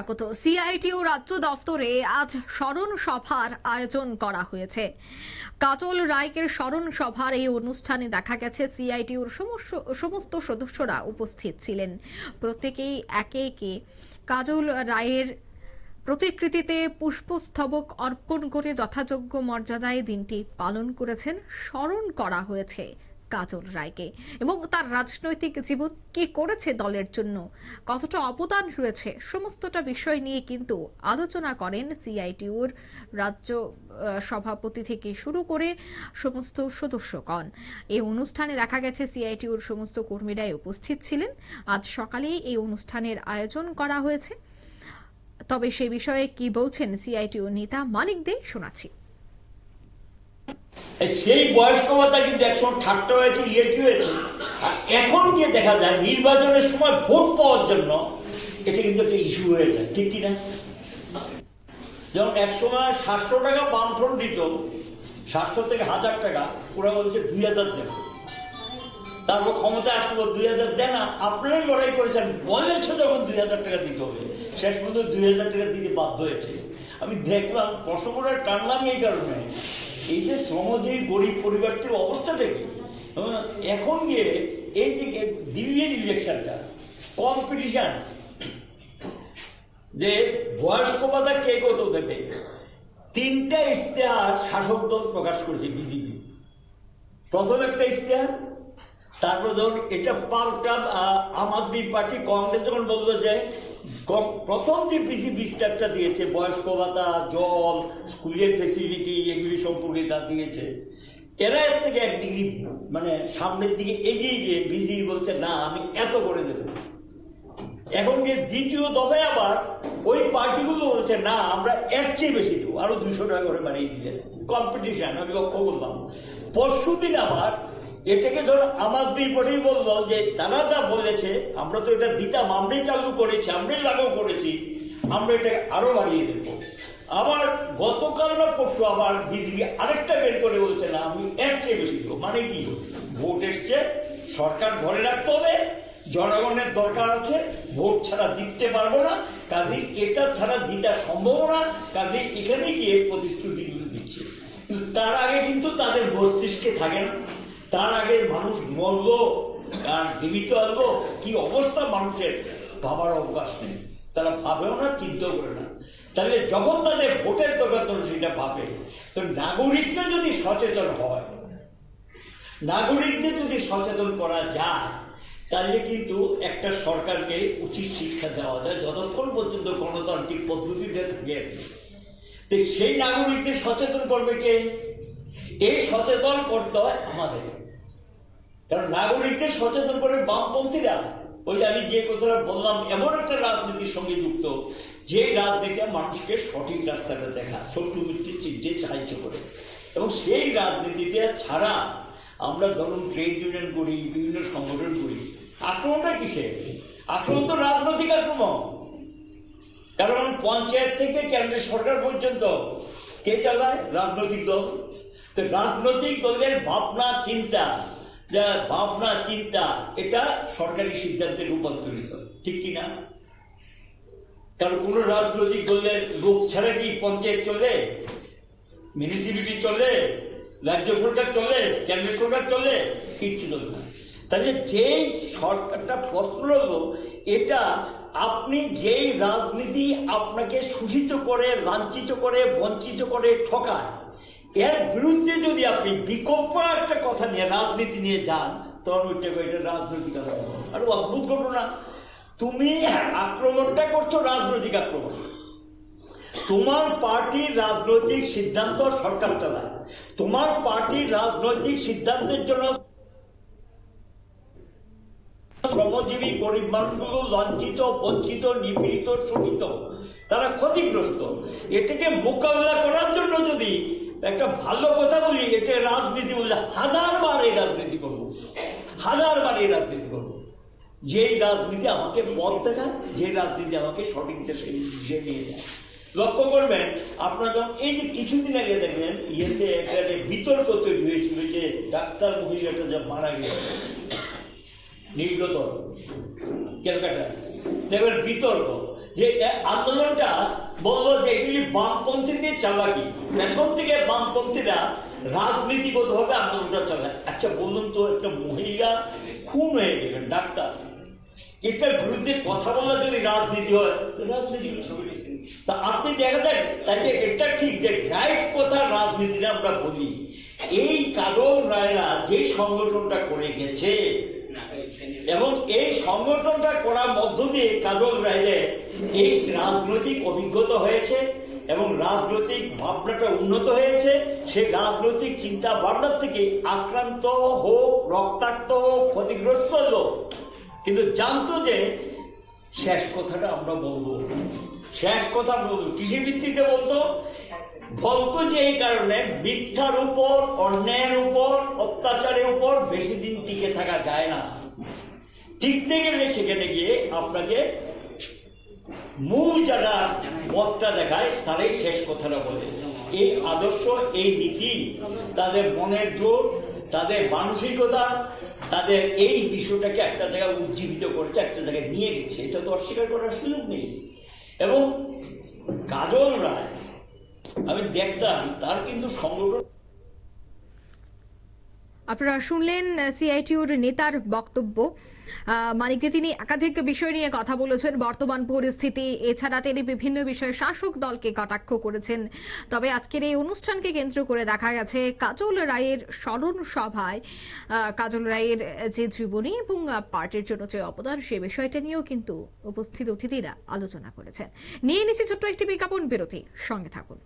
স্বাগত। সিআইটিউ রাজ্য দফতরে আজ স্মরণ সভার আয়োজন করা হয়েছে। কাজল রায়কের স্মরণ সভার এই অনুষ্ঠানে দেখা গেছে। সিআইটিউর সমস্ত সদস্যরা উপস্থিত ছিলেন। প্রত্যেকেই একে একে কাজল রায়ের প্রতিকৃতিতে পুষ্পস্তবক অর্পণ করে যথাযোগ্য মর্যাদায় দিনটি পালন করেছেন। স্মরণ করা হয়েছে। কাজল রায়কে। এবং তার রাজনৈতিক জীবন কি করেছে দলের জন্য? কতটা অবদান রয়েছে? সমস্তটা বিষয় নিয়ে কিন্তু আলোচনা করেন সিআইটিউর রাজ্য সভাপতি থেকে শুরু করে সমস্ত সদস্যগণ। এই অনুষ্ঠানে দেখা গেছে সিআইটিউর সমস্ত কর্মীরাই উপস্থিত ছিলেন। আজ সকালেই এই অনুষ্ঠানের আয়োজন করা হয়েছে। তবে সে বিষয়ে কি বলছেন সিআইটিউ নেতা মানিক দে, শোনাচ্ছি। সেই বয়স্ক ভাতা কিন্তু একসময় ঠাট্টা হয়েছে ইয়ে কি হয়েছে? আর এখন গিয়ে দেখা যায়, নির্বাচনের সময় ভোট পাওয়ার জন্য এটা কিন্তু একটা ইস্যু হয়ে যায়, ঠিক কিনা যেমন এক সময় সাতশো টাকা বামফ্রন্ট দিত, সাতশো থেকে হাজার টাকা, ওরা বলছে দুই হাজার দেন। তারপর ক্ষমতা আসলো, দুই হাজার দেন আপনারাই লড়াই করেছেন, বলেছে যখন দুই হাজার টাকা দিতে হবে। শেষ পর্যন্ত দুই হাজার টাকা দিতে বাধ্য হয়েছে। আমি দেখলাম করে টানলাম এই কারণে। এই যে শ্রমজীবী গরিব পরিবারটির অবস্থাটা কি? এখন গিয়ে এই যে দিল্লির ইলেকশনটা কম্পিটিশন যে বয়স্ক ভাতা কে কত দেবে? তিনটা ইশতেহার শাসক দল প্রকাশ করেছে, বিজেপি। প্রথম একটা ইশতেহার, তারপর ধরুন এটা পাল্টা আম আদমি পার্টি কংগ্রেস যখন বলল যে কম- প্রথম যে বিজেপি স্টারটা দিয়েছে, বয়স্ক ভাতা, জল, স্কুলের ফেসিলিটি এগুলি সম্পর্কে যা দিয়েছে, এরা এর থেকে এক ডিগ্রি মানে সামনের দিকে এগিয়ে গিয়ে বিজেপি বলছে, না, আমি এত করে দেবো। এখন গিয়ে দ্বিতীয় দফায় আবার ওই পার্টিগুলো বলছে, না, আমরা এর চেয়ে বেশি দেবো। আরও দুইশো টাকা করে বাড়িয়ে দিলেন। কম্পিটিশন আমি লক্ষ্য করলাম। পরশু দিন আবার এটাকে ধর আমার বিপটেই বলল যে তারা যা বলেছে, আমরা তো এটা দিতাম, আমরাই চালু করেছি, আমরাই লাগু করেছি, আমরা এটা আরও বাড়িয়ে দেব। আবার গতকাল না পরশু আবার বিজেপি আরেকটা বের করে বলছে, না, আমি এর চেয়ে বেশি দেবো। মানে কি? ভোট এসছে, সরকার ধরে রাখতে হবে, জনগণের দরকার আছে, ভোট ছাড়া জিততে পারব না, কাজে এটা ছাড়া জিতা সম্ভব না, কাজে এখানে গিয়ে প্রতিশ্রুতিগুলো দিচ্ছে। কিন্তু তার আগে কিন্তু তাদের মস্তিষ্কে থাকে না। তার আগে মানুষ মরলো আর জীবিত আসব কি অবস্থা মানুষের? ভাবার অবকাশ নেই। তারা ভাবেও না, চিন্তাও করে না। তাহলে যখন তাদের ভোটের দরকার সেটা ভাবে। তো নাগরিকরা যদি সচেতন হয়, নাগরিকদের যদি সচেতন করা যায়, তাহলে কিন্তু একটা সরকারকে উচিত শিক্ষা দেওয়া যায়, যতক্ষণ পর্যন্ত গণতান্ত্রিক পদ্ধতিতে থাকে। সেই নাগরিকদের সচেতন করবে কে? এই সচেতন করতে হয় আমাদের। কারণ নাগরিকদের সচেতন করে বামপন্থীরা, ওই আমি যে কথাটা বললাম, এমন একটা রাজনীতির সঙ্গে যুক্ত যে রাজনীতিটা মানুষকে সঠিক রাস্তাটা দেখা শত্রু মিত্রের চিনতে সাহায্য করে। এবং সেই রাজনীতিটা ছাড়া আমরা ধরুন ট্রেড ইউনিয়ন করি, বিভিন্ন সংগঠন করি, আক্রমণটা কিসে আক্রমণ তো রাজনৈতিক আক্রমণ। কারণ পঞ্চায়েত থেকে কেন্দ্রের সরকার পর্যন্ত কে চালায়? রাজনৈতিক দল। তো রাজনৈতিক দলের ভাবনা, চিন্তা যা ভাবনা, চিন্তা, এটা সরকারি সিদ্ধান্তে রূপান্তরিত। ঠিক কিনা কারণ কোন রাজনৈতিক দলের লোক ছাড়া কি পঞ্চায়েত চলে? মিউনিসিপিলিটি চলে? রাজ্য সরকার চলে? কেন্দ্র সরকার চলে? কিচ্ছু চলে না। তাহলে যেই সরকারটা প্রশ্ন হলো এটা আপনি যেই রাজনীতি আপনাকে শোষিত করে, লাঞ্ছিত করে, বঞ্চিত করে ঠকায় এর বিরুদ্ধে যদি আপনি বিকল্প একটা কথা নিয়ে, রাজনীতি নিয়ে যান, তখন ওইটা এটা রাজনৈতিক আক্রমণ আর অদ্ভুত ঘটনা। তুমি আক্রমণটা করছ রাজনৈতিক আক্রমণ। তোমার পার্টির রাজনৈতিক সিদ্ধান্ত সরকার চালায়। তোমার পার্টির রাজনৈতিক সিদ্ধান্তের জন্য শ্রমজীবী গরিব মানুষগুলো লাঞ্ছিত, বঞ্চিত, নিপীড়িত, শোষিত। তারা ক্ষতিগ্রস্ত। এটাকে মোকাবিলা করার জন্য যদি একটা ভালো কথা বলি, এটা রাজনীতি বললে হাজার বার এই রাজনীতি করব। হাজার বার এই রাজনীতি করব। যেই রাজনীতি আমাকে পথ দেখায় যে রাজনীতি আমাকে সঠিক দেশে নিয়ে যায়। লক্ষ্য করবেন, আপনারা এই যে কিছুদিন আগে দেখবেন, ইয়েতে একটা বিতর্ক তৈরি হয়েছিল যে ডাক্তার মহিলাটা যা মারা গেছে। নির্গত ক্যালকাটা। দেখবেন বিতর্ক। যে আন্দোলনটা বলল যে এগুলি বামপন্থীদের চালাকি পেছন থেকে বামপন্থীরা রাজনীতিগত ভাবে আন্দোলনটা চালায় আচ্ছা বলুন তো, একটা মহিলা খুন হয়ে গেলেন, ডাক্তার। এটার বিরুদ্ধে কথা বলা যদি রাজনীতি হয় রাজনীতি তা আপনি দেখা যায় তাহলে এটা ঠিক যে রাইট কথা রাজনীতিটা আমরা বলি। এই কারণ রায়রা যে সংগঠনটা করে গেছে এবং এই সংগঠনটা করার মধ্য দিয়ে কাজল রায়দের এই রাজনৈতিক অভিজ্ঞতা হয়েছে এবং রাজনৈতিক ভাবনাটা উন্নত হয়েছে। সেই রাজনৈতিক চিন্তা ভাবনার থেকে আক্রান্ত হোক, রক্তাক্ত হোক, ক্ষতিগ্রস্ত লোক। কিন্তু জানতো যে শেষ কথাটা আমরা বলব। শেষ কথা বলব। কৃষি ভিত্তিতে বলতো যে এই কারণে মিথ্যার উপর, অন্যায়ের উপর, অত্যাচারের উপর বেশি দিন টিকে থাকা যায় না। টিকতে গেলে সেখানে গিয়ে আপনাকে মূল যারা পথটা দেখায়, তারাই শেষ কথাটা বলে। এই আদর্শ, এই নীতি, তাদের মনের জোর, তাদের মানসিকতা, তাদের এই বিষয়টাকে একটা জায়গায় উজ্জীবিত করেছে, একটা জায়গায় নিয়ে গেছে এটা তো অস্বীকার করার সুযোগ নেই। এবং কাজল রায় আমি দেখতাম, তার কিন্তু সংগঠন আপনারা শুনলেন সিআইটিউর নেতার বক্তব্য। মানিকদে তিনি একাধিক বিষয় নিয়ে কথা বলেছেন, বর্তমান পরিস্থিতি। এছাড়া তিনি বিভিন্ন বিষয়ে শাসক দলকে কটাক্ষ করেছেন। তবে আজকের এই অনুষ্ঠানকে কেন্দ্র করে দেখা গেছে কাজল রায়ের স্মরণ সভায়। কাজল রায়ের যে জীবনী এবং পার্টির জন্য যে অবদান, সে বিষয়টা নিয়েও কিন্তু উপস্থিত অতিথিরা আলোচনা করেছেন। নিয়ে নিচ্ছে ছোট্ট একটি বিজ্ঞাপন বিরতি। সঙ্গে থাকুন।